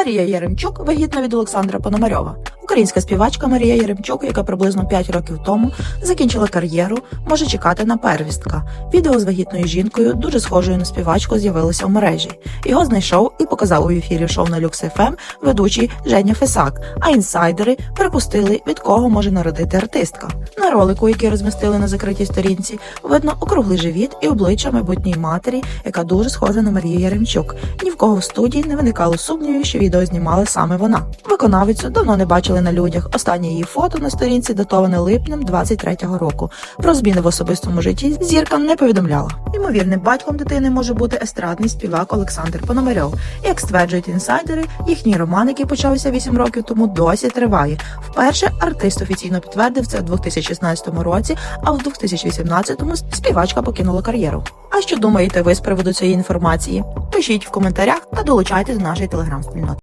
Марія Яремчук вагітна від Олександра Пономарьова. Українська співачка Марія Яремчук, яка приблизно 5 років тому закінчила кар'єру, може чекати на первістка. Відео з вагітною жінкою, дуже схожою на співачку, з'явилося в мережі. Його знайшов і показав у ефірі шоу на Lux FM ведучий Женя Фесак. А інсайдери припустили, від кого може народити артистка. На ролику, який розмістили на закритій сторінці, видно округлий живіт і обличчя майбутньої матері, яка дуже схожа на Марію Яремчук. Ні в кого в студії не виникало сумнівів, що відео знімала саме вона. Виконавицю давно не бачили на людях. Останнє її фото на сторінці датоване липнем 23-го року. Про зміни в особистому житті зірка не повідомляла. Ймовірним батьком дитини може бути естрадний співак Олександр Пономарьов. Як стверджують інсайдери, їхній роман, який почався 8 років тому, досі триває. Вперше артист офіційно підтвердив це в 2016 році, а в 2018-му співачка покинула кар'єру. А що думаєте ви з приводу цієї інформації? Пишіть в коментарях та долучайтесь до нашої телеграм-спільноти.